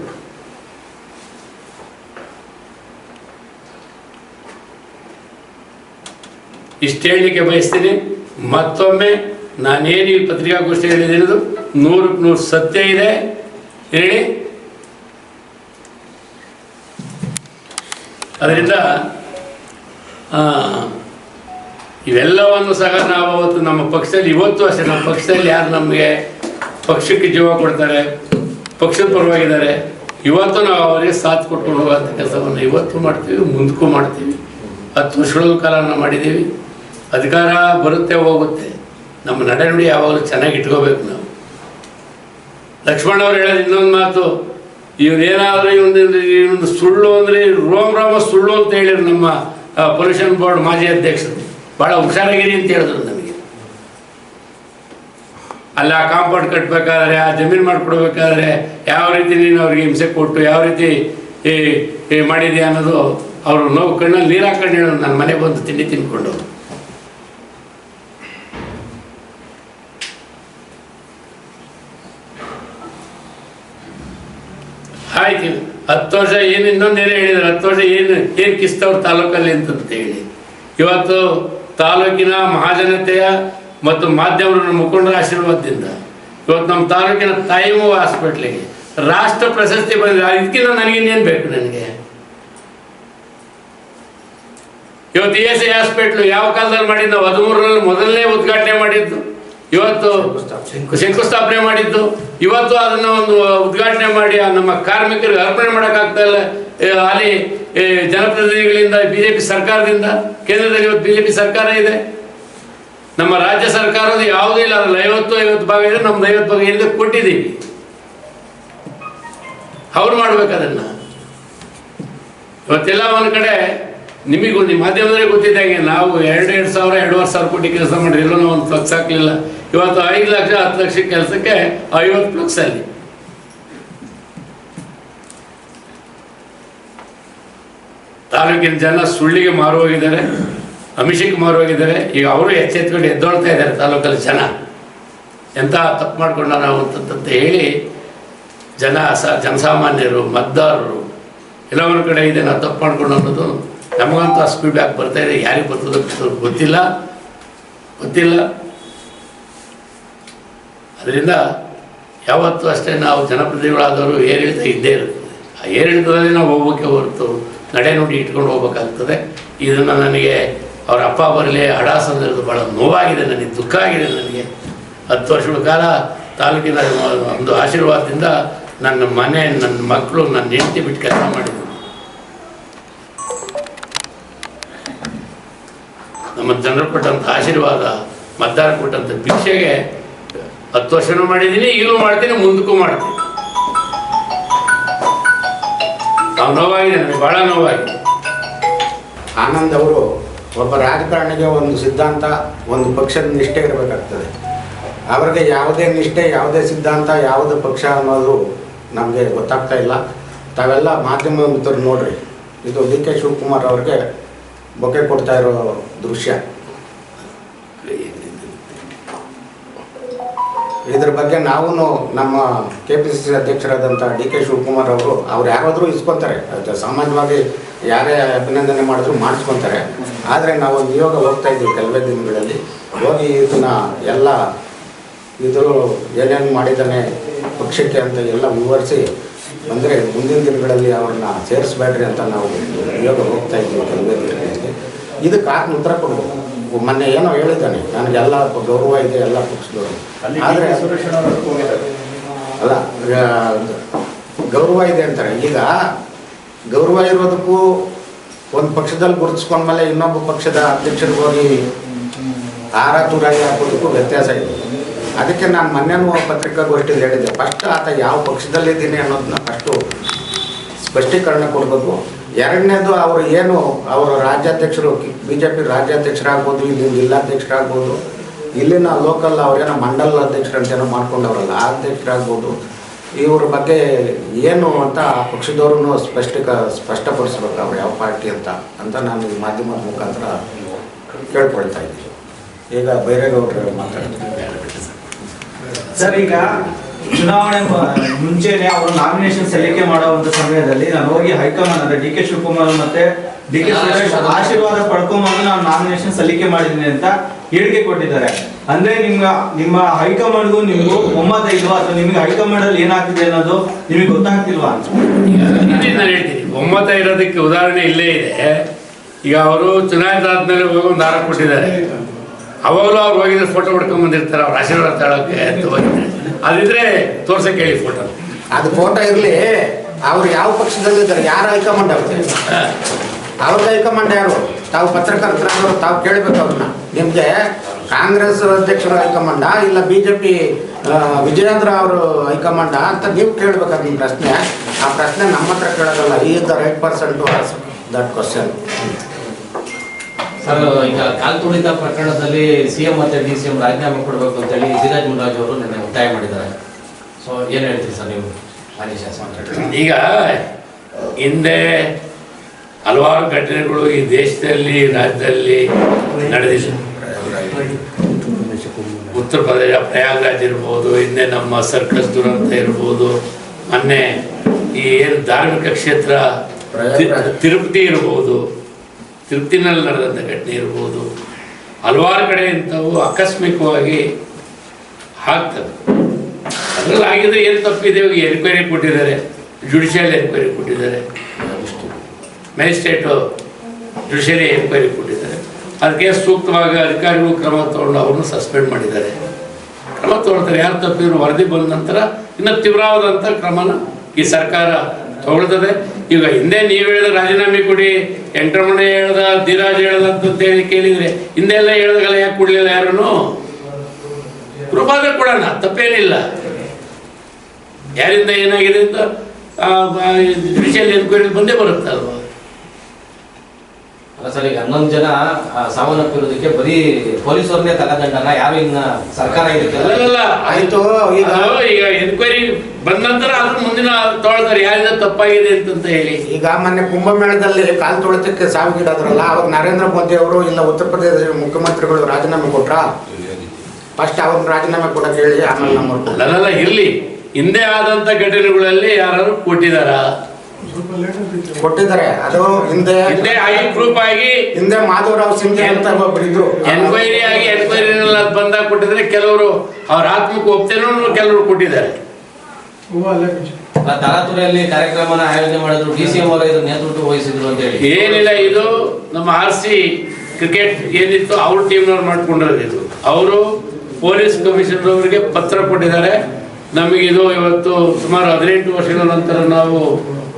ಇಷ್ಟು ಹೇಳಲಿಕ್ಕೆ ಬಯಸ್ತೀನಿ. ಮತ್ತೊಮ್ಮೆ ನಾನೇನು ಈ ಪತ್ರಿಕಾಗೋಷ್ಠಿ ಹೇಳಿದಿರೋದು? ನೂರಕ್ಕೆ ನೂರು ಸತ್ಯ ಇದೆ. ಹೇಳಿ. ಅದರಿಂದ ಇವೆಲ್ಲವನ್ನು ಸಹ ನಾವು ಅವತ್ತು ನಮ್ಮ ಪಕ್ಷದಲ್ಲಿ, ಇವತ್ತು ಅಷ್ಟೇ ನಮ್ಮ ಪಕ್ಷದಲ್ಲಿ ಯಾರು ನಮಗೆ ಪಕ್ಷಕ್ಕೆ ಜೀವ ಕೊಡ್ತಾರೆ, ಪಕ್ಷದ ಪರವಾಗಿದ್ದಾರೆ. ಇವತ್ತು ನಾವು ಅವರಿಗೆ ಸಾಥ್ ಕೊಟ್ಕೊಂಡು ಹೋಗುವಂಥ ಕೆಲಸವನ್ನು ಇವತ್ತು ಮಾಡ್ತೀವಿ, ಮುಂದಕ್ಕೂ ಮಾಡ್ತೀವಿ. ಹತ್ತು ವರ್ಷಗಳ ಕಾಲ ಮಾಡಿದ್ದೀವಿ. ಅಧಿಕಾರ ಬರುತ್ತೆ, ಹೋಗುತ್ತೆ. ನಮ್ಮ ನಡೆನುಡಿ ಯಾವಾಗಲೂ ಚೆನ್ನಾಗಿ ಇಟ್ಕೋಬೇಕು ನಾವು. ಲಕ್ಷ್ಮಣ ಅವ್ರು ಹೇಳೋದು ಇನ್ನೊಂದು ಮಾತು ಇವನೇನಾದ್ರೂ ಇವನು ಇವೊಂದು ಸುಳ್ಳು ಅಂದರೆ ರೋಮ್ ರೋಮ ಸುಳ್ಳು ಅಂತ ಹೇಳಿದ್ರು ನಮ್ಮ ಪೊಲ್ಯೂಷನ್ ಬೋರ್ಡ್ ಮಾಜಿ ಅಧ್ಯಕ್ಷರು. ಭಾಳ ಹುಷಾರಾಗಿರಿ ಅಂತ ಹೇಳಿದ್ರು ನಮಗೆ. ಅಲ್ಲಿ, ಆ ಕಾಂಪೌಂಡ್ ಕಟ್ಟಬೇಕಾದ್ರೆ ಆ ಜಮೀನು ಮಾಡಿಕೊಡ್ಬೇಕಾದ್ರೆ ಯಾವ ರೀತಿ ನೀನು ಅವ್ರಿಗೆ ಹಿಂಸೆ ಕೊಟ್ಟು ಯಾವ ರೀತಿ ಮಾಡಿದ್ಯಾ ಅನ್ನೋದು ಅವರು ನೋವು ಕಣ್ಣಲ್ಲಿ ನೀರು ಹಾಕೊಂಡು ಹೇಳೋದು. ನನ್ನ ಮನೆಗೆ ಬಂದು ತಿಂಡಿ ತಿನ್ಕೊಂಡು ಆಯ್ತು, ಹತ್ತು ವರ್ಷ ಏನು ಇನ್ನೊಂದೇನು ಹೇಳಿದ್ರು, ಹತ್ತು ವರ್ಷ ಏನು ಏನು ಕಿಸ್ತವ್ರ ತಾಲೂಕಲ್ಲಿ ಅಂತಂತ ಹೇಳಿ. ಇವತ್ತು ತಾಲೂಕಿನ ಮಹಾಜನತೆಯ ಮತ್ತು ಮಾಧ್ಯಮರ ಮುಖಂಡರ ಆಶೀರ್ವಾದದಿಂದ ಇವತ್ತು ನಮ್ಮ ತಾಲೂಕಿನ ತಾಯಿಮು ಹಾಸ್ಪಿಟ್ಲಿಗೆ ರಾಷ್ಟ್ರ ಪ್ರಶಸ್ತಿ ಬಂದಿದೆ. ಇದಕ್ಕಿಂತ ನನಗಿನ್ನೇನು ಬೇಕು ನನಗೆ? ಇವತ್ತು ಎ ಐ ಹಾಸ್ಪಿಟ್ಲು ಯಾವ ಕಾಲದಲ್ಲಿ ಮಾಡಿದ್ದು? ಹದಿಮೂರರಲ್ಲಿ ಮೊದಲನೇ ಉದ್ಘಾಟನೆ ಮಾಡಿದ್ದು. ಇವತ್ತು ಶಂಕುಸ್ಥಾಪನೆ ಮಾಡಿದ್ದು. ಇವತ್ತು ಅದನ್ನ ಒಂದು ಉದ್ಘಾಟನೆ ಮಾಡಿ ನಮ್ಮ ಕಾರ್ಮಿಕರಿಗೆ ಅರ್ಪಣೆ ಮಾಡೋಕ್ಕಾಗ್ತಾ ಇಲ್ಲ. ಅಲ್ಲಿ ಜನಪ್ರತಿನಿಧಿಗಳಿಂದ ಬಿಜೆಪಿ ಸರ್ಕಾರದಿಂದ, ಕೇಂದ್ರದಲ್ಲಿ ಇವತ್ತು ಬಿಜೆಪಿ ಸರ್ಕಾರ ಇದೆ. ನಮ್ಮ ರಾಜ್ಯ ಸರ್ಕಾರದ ಯಾವುದೂ ಇಲ್ಲ. ಅದ್ರಲ್ಲಿ ಐವತ್ತು ಐವತ್ತು ಭಾಗ ಇದೆ. ನಮ್ದು ಐವತ್ತು ಭಾಗ ಇಲ್ಲದೆ ಕೊಟ್ಟಿದ್ದೀವಿ. ಅವ್ರು ಮಾಡ್ಬೇಕು ಅದನ್ನ. ಇವತ್ತೆಲ್ಲ ಒಂದು ಕಡೆ ನಿಮಗೆ ನಿಮ್ಮ ಮಾಧ್ಯಮದಲ್ಲೇ ಗೊತ್ತಿದ್ದಂಗೆ ನಾವು ಎರಡು ಎರಡು ಸಾವಿರ, ಎರಡುವರೆ ಸಾವಿರ ಕೋಟಿ ಕೆಲಸ ಮಾಡಿರಿ ಎಲ್ಲೂ ನಾವು ಒಂದು ಫ್ಲಕ್ಸ್ ಹಾಕಲಿಲ್ಲ. ಇವತ್ತು ಐದು ಲಕ್ಷ, ಹತ್ತು ಲಕ್ಷ ಕೆಲಸಕ್ಕೆ ಐವತ್ತು ಫ್ಲಕ್ಸ್ ಅಲ್ಲಿ. ತಾಲೂಕಿನ ಜನ ಸುಳ್ಳಿಗೆ ಮಾರು ಹೋಗಿದ್ದಾರೆ ಅಮಿಷಕ್ಕೆ ಮಾರು ಹೋಗಿದ್ದಾರೆ ಈಗ ಅವರು ಎಚ್ಚೆತ್ಕೊಂಡು ಎದ್ದೊಳ್ತಾ ಇದ್ದಾರೆ ತಾಲೂಕಲ್ಲಿ ಜನ. ಎಂಥ ತಪ್ಪು ಮಾಡ್ಕೊಂಡ ನಾವು ಅಂತಂತ ಹೇಳಿ ಜನ ಸ, ಜನಸಾಮಾನ್ಯರು, ಮತದಾರರು ಎಲ್ಲವರ ಕಡೆ ಇದೆ, ನಾವು ತಪ್ಪು ಮಾಡ್ಕೊಂಡು ಅನ್ನೋದು ನಮಗಂತೂ ಆ ಸ್ಪೀಡ್ ಬರ್ತಾ ಇದೆ, ಯಾರಿಗೆ ಬರ್ತದೋ ಗೊತ್ತಿಲ್ಲ. ಗೊತ್ತಿಲ್ಲ. ಅದರಿಂದ ಯಾವತ್ತೂ ಅಷ್ಟೇ ನಾವು ಜನಪ್ರತಿನಿಧಿಗಳಾದವರು ಏರಿಳಿತ ಇದ್ದೇ ಇರುತ್ತೆ. ಆ ಏರಿಳಿತದಲ್ಲಿ ನಾವು ಹೋಗ್ಬೇಕೆ ಹೊರತು ನಡೆ ನುಡಿ ಇಟ್ಕೊಂಡು ಹೋಗ್ಬೇಕಾಗ್ತದೆ. ಇದನ್ನು ನನಗೆ ಅವರ ಅಪ್ಪ ಬರಲಿ ಹಡಾಸಂದಿರೋದು ಭಾಳ ನೋವಾಗಿದೆ, ನನಗೆ ದುಃಖ ಆಗಿದೆ ನನಗೆ. ಹತ್ತು ವರ್ಷಗಳ ಕಾಲ ತಾಲೂಕಿನ ಒಂದು ಆಶೀರ್ವಾದದಿಂದ ನನ್ನ ಮನೆ, ನನ್ನ ಮಕ್ಕಳು, ನನ್ನ ಹೆಂಡತಿ ಬಿಟ್ಟು ಕೆಲಸ ಮಾಡಿದ್ರು. ಜನರು ಕೊಟ್ಟಂಥ ಆಶೀರ್ವಾದ, ಮತದಾರ ಕೊಟ್ಟಂಥ ಭಿಕ್ಷೆಗೆ ಹತ್ತು ವರ್ಷನೂ ಮಾಡಿದ್ದೀನಿ ಈಗಲೂ ಮಾಡ್ತೀನಿ, ಮುಂದಕ್ಕೂ ಮಾಡ್ತೀನಿ. ನಾವು ನೋವಾಗಿದೆ, ನನಗೆ ಭಾಳ ನೋವಾಗಿದೆ. ಆನಂದ್ ಅವರು ಒಬ್ಬ ರಾಜಕಾರಣಿಗೆ ಒಂದು ಸಿದ್ಧಾಂತ, ಒಂದು ಪಕ್ಷದ ನಿಷ್ಠೆ ಇರಬೇಕಾಗ್ತದೆ. ಅವರಿಗೆ ಯಾವುದೇ ನಿಷ್ಠೆ, ಯಾವುದೇ ಸಿದ್ಧಾಂತ, ಯಾವುದೇ ಪಕ್ಷ ಅನ್ನೋದು ನಮಗೆ ಗೊತ್ತಾಗ್ತಾ ಇಲ್ಲ. ತಾವೆಲ್ಲ ಮಾಧ್ಯಮ ಮಿತ್ರರು ನೋಡ್ರಿ. ಇದು ಡಿ ಕೆ ಶಿವಕುಮಾರ್ ಅವ್ರಿಗೆ ಬೊಕ್ಕೆ ಕೊಡ್ತಾ ಇರೋ ದೃಶ್ಯ. ಇದ್ರ ಬಗ್ಗೆ ನಾವು ನಮ್ಮ ಕೆ ಪಿ ಸಿ ಸಿ ಅಧ್ಯಕ್ಷರಾದಂಥ ಡಿ ಕೆ ಶಿವಕುಮಾರ್ ಅವರು, ಅವ್ರು ಯಾರಾದರೂ ಇಸ್ಕೊತಾರೆ. ಸಾಮಾನ್ಯವಾಗಿ ಯಾರೇ ಅಭಿನಂದನೆ ಮಾಡಿದ್ರು ಮಾಡಿಸ್ಕೊತಾರೆ. ಆದರೆ ನಾವು ನಿಯೋಗ ಹೋಗ್ತಾ ಇದ್ದೀವಿ ಕೆಲವೇ ದಿನಗಳಲ್ಲಿ. ಹೋಗಿ ಇದನ್ನ ಎಲ್ಲ ಇದ್ರು ಏನೇನು ಮಾಡಿದ್ದಾನೆ ಪಕ್ಷಕ್ಕೆ ಅಂತ ಎಲ್ಲ ವಿವರಿಸಿ, ಅಂದರೆ ಮುಂದಿನ ದಿನಗಳಲ್ಲಿ ಅವ್ರನ್ನ ಸೇರಿಸ್ಬೇಡ್ರಿ ಅಂತ ನಾವು ನಿಯೋಗ ಹೋಗ್ತಾ ಇದ್ದೀವಿ ಕೆಲವೇ ಇದಕ್ಕೆ ಆತನ ಉತ್ತರ ಕೊಡಬೇಕು ಮೊನ್ನೆ ಏನೋ ಹೇಳಿದ್ದಾನೆ ನನಗೆಲ್ಲ ಗೌರವ ಇದೆ ಎಲ್ಲ ಪಕ್ಷದವರು. ಆದರೆ ಅಲ್ಲ ಗೌರವ ಇದೆ ಅಂತಾರೆ. ಈಗ ಗೌರವ ಇರೋದಕ್ಕೂ ಒಂದು ಪಕ್ಷದಲ್ಲಿ ಗುರುತಿಸ್ಕೊಂಡ್ಮೇಲೆ ಇನ್ನೊಬ್ಬ ಪಕ್ಷದ ಅಧ್ಯಕ್ಷರಿಗೆ ಹೋಗಿ ಆರ ತೂರಾಗಿ ಹಾಕೋದಕ್ಕೂ ವ್ಯತ್ಯಾಸ ಇದೆ. ಅದಕ್ಕೆ ನಾನು ಮೊನ್ನೆನೂ ಪತ್ರಿಕಾಗೋಷ್ಠಿಯಲ್ಲಿ ಹೇಳಿದ್ದೆ ಫಸ್ಟ್ ಆತ ಯಾವ ಪಕ್ಷದಲ್ಲಿದ್ದೀನಿ ಅನ್ನೋದನ್ನ ಫಸ್ಟು ಸ್ಪಷ್ಟೀಕರಣ ಕೊಡಬೇಕು. ಎರಡನೇದು ಅವರು ಏನು, ಅವರು ರಾಜ್ಯಾಧ್ಯಕ್ಷರು ಬಿ ಜೆ ಪಿ ರಾಜ್ಯಾಧ್ಯಕ್ಷರಾಗ್ಬೋದು, ಇಲ್ಲಿ ಜಿಲ್ಲಾಧ್ಯಕ್ಷರಾಗ್ಬೋದು, ಇಲ್ಲಿನ ಲೋಕಲ್ ಅವರೇನೋ ಮಂಡಲ ಅಧ್ಯಕ್ಷರು ಅಂತೇನೋ ಮಾಡ್ಕೊಂಡವ್ರಲ್ಲ, ಆ ಅಧ್ಯಕ್ಷರಾಗ್ಬೋದು. ಇವ್ರ ಬಗ್ಗೆ ಏನು ಅಂತ ಆ ಪಕ್ಷದವ್ರೂ ಸ್ಪಷ್ಟ ಸ್ಪಷ್ಟಪಡಿಸ್ಬೇಕು ಅವ್ರು ಯಾವ ಪಾರ್ಟಿ ಅಂತ ಅಂತ ನಾನು ಈ ಮಾಧ್ಯಮದ ಮುಖಾಂತರ ಕೇಳ್ಕೊಳ್ತಾ ಇದ್ದೀನಿ. ಈಗ ಬೈರೇಗೌಡರು ಮಾತಾಡ್ತೀನಿ ಸರ್, ಈಗ ಚುನಾವಣೆ ಮುಂಚೆನೆ ಅವರು ನಾಮಿನೇಷನ್ ಸಲ್ಲಿಕೆ ಮಾಡುವಂತ ಸಮಯದಲ್ಲಿ ನಾನು ಹೋಗಿ ಹೈಕಮಾಂಡ್ ಅಂದ್ರೆ ಡಿ ಕೆ ಶಿವಕುಮಾರ್ ಮತ್ತೆ ಡಿ ಕೆ ಸುರೇಶ್ ಆಶೀರ್ವಾದ ಪಡ್ಕೊಂಬಂದು ನಾನು ನಾಮಿನೇಷನ್ ಸಲ್ಲಿಕೆ ಮಾಡಿದ್ದೀನಿ ಅಂತ ಹೇಳಿಕೆ ಕೊಟ್ಟಿದ್ದಾರೆ. ಅಂದ್ರೆ ನಿಮ್ಮ ನಿಮ್ಮ ಹೈಕಮಾಂಡ್ಗೂ ನಿಮ್ಗೂ ಒಮ್ಮತ ಇಲ್ವಾ? ಅಥವಾ ನಿಮ್ಗೆ ಹೈಕಮಾಂಡ್ ಅಲ್ಲಿ ಏನಾಗ್ತಿದೆ ಅನ್ನೋದು ನಿಮಗೆ ಗೊತ್ತಾಗ್ತಿಲ್ವಾ? ಅಂತ ಹೇಳ್ತೀನಿ. ಒಮ್ಮತ ಇರೋದಕ್ಕೆ ಉದಾಹರಣೆ ಇಲ್ಲೇ ಇದೆ. ಈಗ ಅವರು ಚುನಾಯಿತ ಆದ್ಮೇಲೆ ಹೋಗಿ ಒಂದು ಆರೋಪ ಕೊಟ್ಟಿದ್ದಾರೆ. ಅವಾಗಲೂ ಅವ್ರು ಹೋಗಿದ್ರೆ ಫೋಟೋ ಹೊಡ್ಕೊಂಡ್ ಬಂದಿರ್ತಾರೆ ಅವ್ರ ಆಶೀರ್ವಾದ ಹೋಗಿದ್ರೆ. ಅದಿದ್ರೆ ತೋರ್ಸಕ್ಕೆ ಹೇಳಿ ಫೋಟೋ ಅದು ಫೋಟೋ ಇರಲಿ ಅವ್ರು ಯಾವ ಪಕ್ಷದಲ್ಲಿದ್ದಾರೆ ಯಾರು ಹೈಕಮಾಂಡ್ ಅವ್ರಿಗೆ ಅವ್ರದ್ದು ಹೈಕಮಾಂಡ್ ಯಾರು? ತಾವು ಪತ್ರಕರ್ತರಾದ್ರು ತಾವು ಕೇಳಬೇಕು ಅವ್ರನ್ನ. ನಿಮಗೆ ಕಾಂಗ್ರೆಸ್ ಅಧ್ಯಕ್ಷರು ಹೈಕಮಾಂಡ ಇಲ್ಲ ಬಿ ಜೆ ಪಿ ವಿಜಯೇಂದ್ರ ಅವರು ಹೈಕಮಾಂಡ ಅಂತ ನೀವು ಕೇಳಬೇಕಾದ ನಿಮ್ಮ ಪ್ರಶ್ನೆ. ಆ ಪ್ರಶ್ನೆ ನಮ್ಮ ಹತ್ರ ಕೇಳೋದಲ್ಲ ಈ the right person to answer that question sir ಈಗ ಕಾಲ್ ತುಳಿತ ಪ್ರಕರಣದಲ್ಲಿ ಸಿಎಂ ಮತ್ತೆ ಡಿ ಸಿ ಎಂ ರಾಜೀನಾಮೆ ಕೊಡಬೇಕು ಅಂತೇಳಿ ಸಿರಾಜ್ ಮುರಾಜ್ ಅವರು ನಿನ್ನೆ ಒತ್ತಾಯ ಮಾಡಿದ್ದಾರೆ. ಸೊ ಏನ್ ಹೇಳ್ತೀರಿ ಸರ್ ನೀವು ಮಾಜಿ ಶಾಸಕ ಈಗ ಹಿಂದೆ ಹಲವಾರು ಘಟನೆಗಳು ಈ ದೇಶದಲ್ಲಿ ರಾಜ್ಯದಲ್ಲಿ ನಡೆದಿದೆ. ಉತ್ತರ ಪ್ರದೇಶ ಪ್ರಯಾಗ್ರಾಜ್ ಇರ್ಬೋದು ಹಿಂದೆ ನಮ್ಮ ಸರ್ಕಸ್ ದುರಂತ ಇರ್ಬೋದು ಮೊನ್ನೆ ಈ ಏನು ಧಾರ್ಮಿಕ ಕ್ಷೇತ್ರ ತಿರುಪತಿ ಇರ್ಬೋದು ತಿರುಪತಿನಲ್ಲಿ ನಡೆದಂಥ ಘಟನೆ ಇರ್ಬೋದು. ಹಲವಾರು ಕಡೆ ಇಂಥವು ಆಕಸ್ಮಿಕವಾಗಿ ಆಗ್ತವೆ ಅದರಲ್ಲಿ ಆಗಿದ್ರೆ ಏನು ತಪ್ಪಿದೆ? ಎನ್ಕ್ವೈರಿ ಕೊಟ್ಟಿದ್ದಾರೆ. ಜುಡಿಷಿಯಲ್ ಎನ್ಕ್ವೈರಿ ಕೊಟ್ಟಿದ್ದಾರೆ. ಮ್ಯಾಜಿಸ್ಟ್ರೇಟು ಜುಡಿಷಿಯರಿ ಎನ್ಕ್ವೈರಿ ಕೊಟ್ಟಿದ್ದಾರೆ. ಅದಕ್ಕೆ ಸೂಕ್ತವಾಗಿ ಅಧಿಕಾರಿಗಳು ಕ್ರಮ ತಗೊಂಡು ಅವ್ರನ್ನ ಸಸ್ಪೆಂಡ್ ಮಾಡಿದ್ದಾರೆ. ಕ್ರಮ ತಗೊಳ್ತಾರೆ. ಯಾರು ತಪ್ಪಿದ್ರು ವರದಿ ಬಂದ ನಂತರ ಇನ್ನೂ ತೀವ್ರವಾದಂಥ ಕ್ರಮನ ಈ ಸರ್ಕಾರ ತಗೊಳ್ತದೆ. ಈಗ ಹಿಂದೆ ನೀವು ಹೇಳಿದ ರಾಜೀನಾಮೆ ಕೊಡಿ ಎಂಟ್ರಮಣೆ ಹೇಳ್ದ ಧೀರಾಜ್ ಹೇಳ್ದ ಅಂತ ಹೇಳಿ ಕೇಳಿದ್ರೆ ಹಿಂದೆ ಎಲ್ಲ ಹೇಳ್ದಾಗಲ್ಲ ಯಾಕೆ ಕೊಡ್ಲಿಲ್ಲ ಯಾರನ್ನು? ಕೃಪಾದ ಕೊಡೋಣ, ತಪ್ಪೇನಿಲ್ಲ. ಯಾರಿಂದ ಏನಾಗಿದೆ ಅಂತ ಜುಡಿಷಿಯಲ್ ಎನ್ಕ್ವೈರಿ ಬಂದೇ ಬರುತ್ತೆ ಅಲ್ವಾ ಅಲ್ಲ ಸರ್ ಈಗ ಹನ್ನೊಂದು ಜನ ಆ, ಸಾವನ್ನಪ್ಪಿರೋದಕ್ಕೆ ಬರೀ ಪೊಲೀಸರನ್ನೇ ತಲೆದಂಡನ ಯಾರು ಇನ್ನ ಸರ್ಕಾರ ಇದಕ್ಕೆ ಅಲ್ಲಲ್ಲ ಆಯ್ತು, ಈಗ- ಈಗ ಎನ್ಕ್ವೈರಿ ಬಂದ ನಂತರ ಅದ್ರ ಮುಂದಿನ ತೊಳ್ತಾರೆ ಯಾರಿಂದ ತಪ್ಪಾಗಿದೆ ಅಂತಂತ ಹೇಳಿ. ಈಗ ಮೊನ್ನೆ ಕುಂಭಮೇಳದಲ್ಲಿ ಕಾಲು ತೊಳೆತಕ್ಕೆ ಸಾವಿಗೀಡಾದ್ರಲ್ಲ ಅವಾಗ ನರೇಂದ್ರ ಮೋದಿ ಅವರು ಇಲ್ಲ ಉತ್ತರ ಪ್ರದೇಶ ಮುಖ್ಯಮಂತ್ರಿಗಳು ರಾಜೀನಾಮೆ ಕೊಟ್ರ? ಫಸ್ಟ್ ಅವ್ರನ್ನ ರಾಜೀನಾಮೆ ಕೊಡಕ್ಕೆ ಹೇಳಿ ಆಮೇಲೆ ನಮ್ಮ ಅಲ್ಲಲ್ಲ ಇರ್ಲಿ. ಹಿಂದೆ ಆದಂತ ಘಟನೆಗಳಲ್ಲಿ ಯಾರು ಕೊಟ್ಟಿದಾರ? ಕೊಟ್ಟಿದ್ದಾರೆ. ಅದು ಹಿಂದೆ ಹಿಂದೆ ಆಗಿ ಗ್ರೂಪ್ ಆಗಿ ಹಿಂದೆ ಮಾಧವರಾವ್ ಸಿಂಧೆ ಅಂತ ಒಬ್ಬರಿದ್ರು ಎನ್ಕ್ವೈರಿ ಆಗಿ ಎನ್ಕ್ವೈರಿ ಬಂದಾಗ ಕೊಟ್ಟಿದ್ರೆ ಕೆಲವರು ಅವ್ರ ಆತ್ಮಕ್ಕೆ ಒಪ್ತೇನೋ ಕೆಲವರು ಕೊಟ್ಟಿದ್ದಾರೆ. ಆ ಕಾರ್ಯಕ್ರಮ ಕಾರ್ಯಕ್ರಮನ ಆಯೋಜನೆ ಮಾಡಿದ್ರು. ಡಿ ಸಿ ಎಂ ಅವರು ಇದು ನೇತೃತ್ವ ವಹಿಸಿದ್ರು ಅಂತ ಹೇಳಿ. ಏನಿಲ್ಲ ಇದು ನಮ್ಮ ಆರ್ ಸಿ ಕ್ರಿಕೆಟ್ ಏನಿತ್ತು ಅವ್ರ ಟೀಮ್ನವ್ರು ಮಾಡ್ಕೊಂಡಿರೋದು ಇದು. ಅವರು ಪೊಲೀಸ್ ಕಮಿಷನರ್ ಅವರಿಗೆ ಪತ್ರ ಕೊಟ್ಟಿದ್ದಾರೆ. ನಮಗಿದು ಇವತ್ತು ಸುಮಾರು ಹದಿನೆಂಟು ವರ್ಷಗಳ ನಂತರ ನಾವು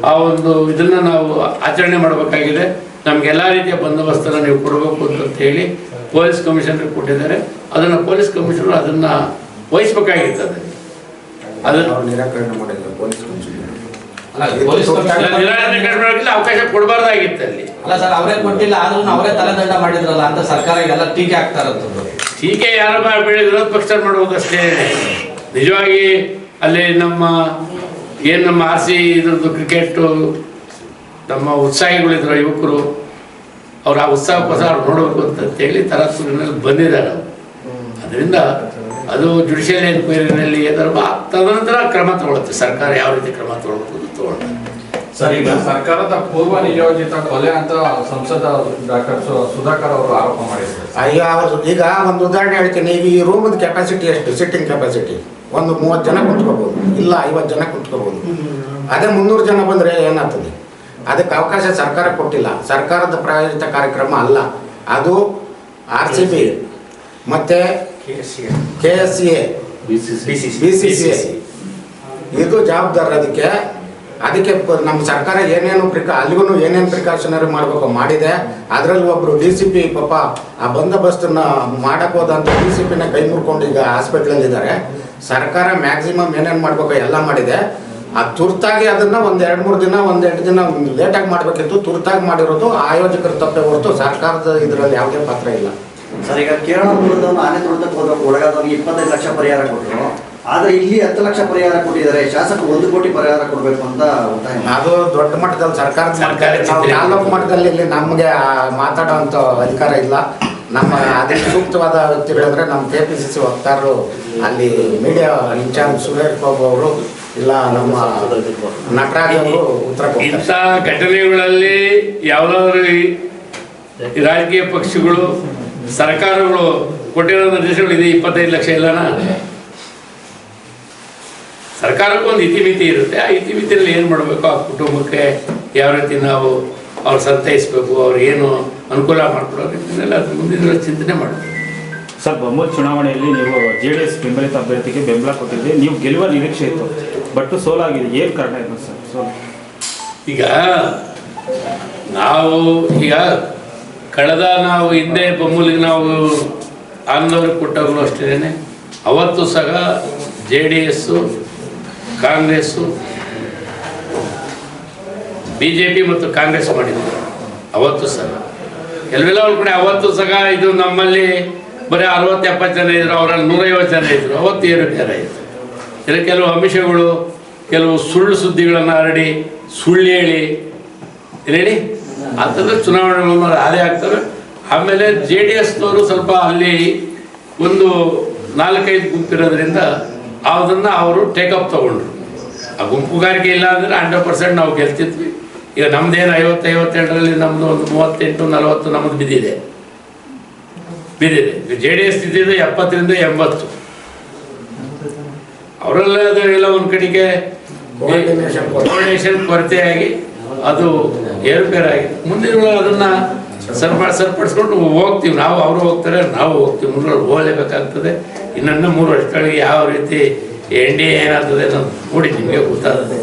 ಆ ಒಂದು ಇದನ್ನ ನಾವು ಆಚರಣೆ ಮಾಡಬೇಕಾಗಿದೆ. ನಮ್ಗೆ ಎಲ್ಲ ರೀತಿಯ ಬಂದೋಬಸ್ತನ್ನು ನೀವು ಕೊಡಬೇಕು ಅಂತ ಹೇಳಿ ಪೊಲೀಸ್ ಕಮಿಷನರ್ ಕೊಟ್ಟಿದ್ದಾರೆ. ಅದನ್ನು ಪೊಲೀಸ್ ಕಮಿಷನರ್ ಅದನ್ನ ವಹಿಸ್ಬೇಕಾಗಿರ್ತದೆ. ಅದನ್ನು ಅವ್ರು ನಿರಾಕರಣೆ ಮಾಡಿದ್ರು ಪೊಲೀಸ್ ಕಮಿಷನರ್. ಅಲ್ಲ ಪೊಲೀಸ್ ಕಮಿಷನರ್ ನಿರಾಕರಣೆ ಮಾಡೋಕ್ಕಿಲ್ಲ ಅವಕಾಶ ಕೊಡಬಾರ್ದಾಗಿತ್ತು ಅಲ್ಲಿ. ಅಲ್ಲ ಸರ್ ಅವರೇ ಕೊಟ್ಟಿಲ್ಲ ಆದ್ರೂ ಅವರೇ ತಲೆದಂಡ ಮಾಡಿದ್ರಲ್ಲ ಅಂತ ಸರ್ಕಾರ ಎಲ್ಲ ಟೀಕೆ ಆಗ್ತಾ ಇರೋದು. ಟೀಕೆ ಯಾರ ಬೆಳೆ ವಿರೋಧ ಪಕ್ಷ ಮಾಡುವುದಷ್ಟೇ ನಿಜವಾಗಿ ಅಲ್ಲಿ ನಮ್ಮ ಏನು ನಮ್ಮ ಆರ್ ಸಿ ಇದ್ರದ್ದು ಕ್ರಿಕೆಟು ನಮ್ಮ ಉತ್ಸಾಹಿಗಳಿದ್ರು ಯುವಕರು ಅವ್ರು ಆ ಉತ್ಸಾಹ ಪ್ರಸಾರ ನೋಡಬೇಕು ಅಂತ ಹೇಳಿ ತರಾಸುರಿನಲ್ಲಿ ಬಂದಿದ್ದಾರೆ ಅವ್ರು. ಅದರಿಂದ ಅದು ಜುಡಿಷಿಯಲ್ ಎನ್ಕ್ವೈರಿನಲ್ಲಿ ತದನಂತರ ಕ್ರಮ ತಗೊಳುತ್ತೆ. ಸರ್ಕಾರ ಯಾವ ರೀತಿ ಕ್ರಮ ತಗೊಳ್ಬೇಕು ಅಂತ ತಗೊಳ್ತಾರೆ ಸರ್ ಈಗ ಸರ್ಕಾರದ ಪೂರ್ವ ನಿಯೋಜಿತ ಕೊಲೆ ಅಂತ ಸಂಸದ ಡಾಕ್ಟರ್ ಸುಧಾಕರ್ ಅವರು ಆರೋಪ ಮಾಡಿದ್ದಾರೆ. ಈಗ ಅವ್ರು ಈಗ ಒಂದು ಉದಾಹರಣೆ ಹೇಳ್ತೀನಿ. ಈಗ ಈ ರೂಮದ ಕೆಪಾಸಿಟಿ ಎಷ್ಟು? ಸಿಟ್ಟಿಂಗ್ ಕೆಪಾಸಿಟಿ ಒಂದು ಮೂವತ್ತು ಜನ ಕುಂತ್ಕೋಬಹುದು ಇಲ್ಲ ಐವತ್ತು ಜನ ಕುಂತ್ಕೋಬಹುದು ಅದೇ ಮುನ್ನೂರು ಜನ ಬಂದ್ರೆ ಏನಾಗ್ತದೆ? ಅದಕ್ಕೆ ಅವಕಾಶ ಸರ್ಕಾರ ಕೊಟ್ಟಿಲ್ಲ. ಸರ್ಕಾರದ ಪ್ರಾಯೋಜಿತ ಕಾರ್ಯಕ್ರಮ ಅಲ್ಲ. ಅದು ಆರ್ ಸಿ ಬಿ ಮತ್ತೆ K S C A B C C A ಇದು ಜವಾಬ್ದಾರ ಅದಕ್ಕೆ. ಅದಕ್ಕೆ ನಮ್ಮ ಸರ್ಕಾರ ಏನೇನು ಪ್ರಿಕಾ ಅಲ್ಲಿಗೂ ಏನೇನು ಪ್ರಿಕಾಷನರಿ ಮಾಡಬೇಕು ಮಾಡಿದೆ. ಅದರಲ್ಲಿ ಒಬ್ರು ಡಿ ಸಿ ಪಿ ಪಾಪ ಆ ಬಂದೋಬಸ್ತನ್ನ ಮಾಡಕ್ ಹೋದಂತ ಡಿ ಸಿ ಪಿನ ಕೈ ಮುರ್ಕೊಂಡು ಈಗ ಹಾಸ್ಪಿಟ್ಲಲ್ಲಿ ಇದ್ದಾರೆ ಸರ್ಕಾರ ಮ್ಯಾಕ್ಸಿಮಮ್ ಏನೇನು ಮಾಡಬೇಕು ಎಲ್ಲ ಮಾಡಿದೆ. ಆ ತುರ್ತಾಗಿ ಅದನ್ನ ಒಂದ್ ಎರಡ್ ಮೂರು ದಿನ ಒಂದ್ ಎಂಟು ದಿನ ಲೇಟಾಗಿ ಮಾಡಬೇಕಿತ್ತು. ತುರ್ತಾಗಿ ಮಾಡಿರೋದು ಆಯೋಜಕರ ತಪ್ಪೆ ಹೊರತು ಸರ್ಕಾರದ ಇದರಲ್ಲಿ ಯಾವುದೇ ಪಾತ್ರ ಇಲ್ಲ. ಸರ್ ಈಗ ಕೇರಳ ಮೂಲದವನು ಆನೆ ತುಳಿತಕ್ಕೆ ಹೋದಕ್ಕೆ ಒಳಗಾದವನಿಗೆ ಇಪ್ಪತ್ತೈದು ಲಕ್ಷ ಪರಿಹಾರ ಕೊಟ್ಟರು ಆದ್ರೆ ಇಲ್ಲಿ ಹತ್ತು ಲಕ್ಷ ಪರಿಹಾರ ಕೊಟ್ಟಿದ್ದಾರೆ. ಶಾಸಕ ಒಂದು ಕೋಟಿ ಪರಿಹಾರ ಕೊಡಬೇಕು ಅಂತ ಅದು ದೊಡ್ಡ ಮಟ್ಟದಲ್ಲಿ ಸರ್ಕಾರದ ಸರ್ಕಾರ ತಾಲೂಕು ಮಟ್ಟದಲ್ಲಿ ಇಲ್ಲಿ ನಮಗೆ ಮಾತಾಡೋ ಅಧಿಕಾರ ಇಲ್ಲ. ನಮ್ಮ ಅದಕ್ಕೆ ಸೂಕ್ತವಾದ ವ್ಯಕ್ತಿಗಳಂದ್ರೆ ನಮ್ಮ ಕೆ ಪಿ ಸಿ ಸಿ ವಕ್ತಾರರು, ಅಲ್ಲಿ ಮೀಡಿಯಾ ಇನ್ಚಾರ್ಜ್ ಸುರೇಶ್ ಬಾಬು ಅವರು, ಇಲ್ಲ ನಮ್ಮ ನಟರಾಜ್ ಅವರು ಉತ್ತರ ಇಂಥ ಘಟನೆಗಳಲ್ಲಿ ಯಾವುದಾದ್ರೂ ರಾಜಕೀಯ ಪಕ್ಷಗಳು, ಸರ್ಕಾರಗಳು ಕೊಟ್ಟಿರೋ ನಿರ್ದೇಶನಗಳು ಇದೆ, ಇಪ್ಪತ್ತೈದು ಲಕ್ಷ ಇಲ್ಲನ? ಸರ್ಕಾರಕ್ಕೂ ಒಂದು ಇತಿಮಿತಿ ಇರುತ್ತೆ, ಆ ಇತಿಮಿತಿಯಲ್ಲಿ ಏನು ಮಾಡಬೇಕು ಆ ಕುಟುಂಬಕ್ಕೆ? ಯಾವ ರೀತಿ ನಾವು ಅವ್ರು ಸಂತೈಸ್ಬೇಕು ಅವ್ರೇನು ಏನು ಅನುಕೂಲ ಮಾಡ್ಕೊಡೋ ರೀತಿಯಲ್ಲಿ ಅದ್ರ ಮುಂದಿನ ಚಿಂತನೆ ಮಾಡಬೇಕು ಸರ್ ಬೊಮ್ಮೂರು ಚುನಾವಣೆಯಲ್ಲಿ ನೀವು ಜೆ ಡಿ ಎಸ್ ಬೆಂಬಲಿತ ಅಭ್ಯರ್ಥಿಗೆ ಬೆಂಬಲ ಕೊಟ್ಟಿದ್ರಿ ನೀವು ಗೆಲ್ಲುವ ನಿರೀಕ್ಷೆ ಇತ್ತು ಬಟ್ ಸೋಲಾಗಿದೆ. ಏನು ಕಾರಣ ಇದೆ ಸರ್? ಸೋಲ್ ಈಗ ನಾವು ಈಗ ಕಳೆದ ನಾವು ಹಿಂದೆ ಬೊಮ್ಮೂಲಿಗೆ ನಾವು ಆಂಧ್ರವ್ರಿಗೆ ಕೊಟ್ಟಾಗಲೂ ಅಷ್ಟೇ ಅವತ್ತು ಸಹ J D S Congress B J P ಮತ್ತು ಕಾಂಗ್ರೆಸ್ ಮಾಡಿದ್ರು. ಅವತ್ತು ಸಹ. ಕೆಲವೆಲ್ಲ ಒಂದು ಕಡೆ ಅವತ್ತು ಸಹ ಇದು ನಮ್ಮಲ್ಲಿ ಬರೀ ಅರವತ್ತು ಎಪ್ಪತ್ತು ಜನ ಇದ್ರು, ಅವರಲ್ಲಿ ನೂರೈವತ್ತು ಜನ ಇದ್ರು. ಅವತ್ತು ಜನ ಇತ್ತು? ಇಲ್ಲ ಕೆಲವು ಅಂಶಗಳು ಕೆಲವು ಸುಳ್ಳು ಸುದ್ದಿಗಳನ್ನು ಹರಡಿ, ಸುಳ್ಳು ಹೇಳಿ. ಹೇಳಿ ಅಂಥದ್ದು ಚುನಾವಣೆಗಳನ್ನು ಹಾರಿ ಆಗ್ತವೆ ಆಮೇಲೆ ಜೆ ಡಿ ಎಸ್ನವರು ಸ್ವಲ್ಪ ಅಲ್ಲಿ ಒಂದು ನಾಲ್ಕೈದು ಗುಂಪಿರೋದ್ರಿಂದ ಅದನ್ನು ಅವರು ಟೇಕಪ್ ತಗೊಂಡ್ರು. ಆ ಗುಂಪುಗಾರಿಕೆ ಇಲ್ಲ ಅಂದರೆ ಹಂಡ್ರೆಡ್ ಪರ್ಸೆಂಟ್ ನಾವು ಗೆಲ್ತಿದ್ವಿ. ಈಗ ನಮ್ದೇನು ಐವತ್ತು ಐವತ್ತೆರಡರಲ್ಲಿ ನಮ್ಮದು ಒಂದು ಮೂವತ್ತೆಂಟು ನಲವತ್ತು ನಮ್ಮದು ಬಿದ್ದಿದೆ. ಬಿದ್ದಿದೆ. ಜೆ ಡಿ ಎಸ್ ಇದ್ದಿದ್ದು ಎಪ್ಪತ್ತರಿಂದ ಎಂಬತ್ತು. ಅವರೆಲ್ಲ ಎಲ್ಲ ಒಂದು ಕಡೆಗೆ ಕೋಆರ್ಡಿನೇಷನ್ ಕೊರತೆಯಾಗಿ ಅದು ಏರುಪೇರಾಗಿ. ಮುಂದಿನ ಅದನ್ನ ಸರಿಪಡ ಸರಿಪಡಿಸ್ಕೊಂಡು ಹೋಗ್ತೀವಿ. ನಾವು ಅವರು ಹೋಗ್ತಾರೆ ನಾವು ಹೋಗ್ತೀವಿ. ಮುಂದೆ ಹೋಗಲೇಬೇಕಾಗ್ತದೆ. ಇನ್ನೊಂದು ಮೂರು ವರ್ಷಗಳಿಗೆ ಯಾವ ರೀತಿ ಎನ್ ಡಿ ಎ ಏನಾಗ್ತದೆ ಅನ್ನೋದು ನೋಡಿ ನಿಮಗೆ ಗೊತ್ತಾಗ್ತದೆ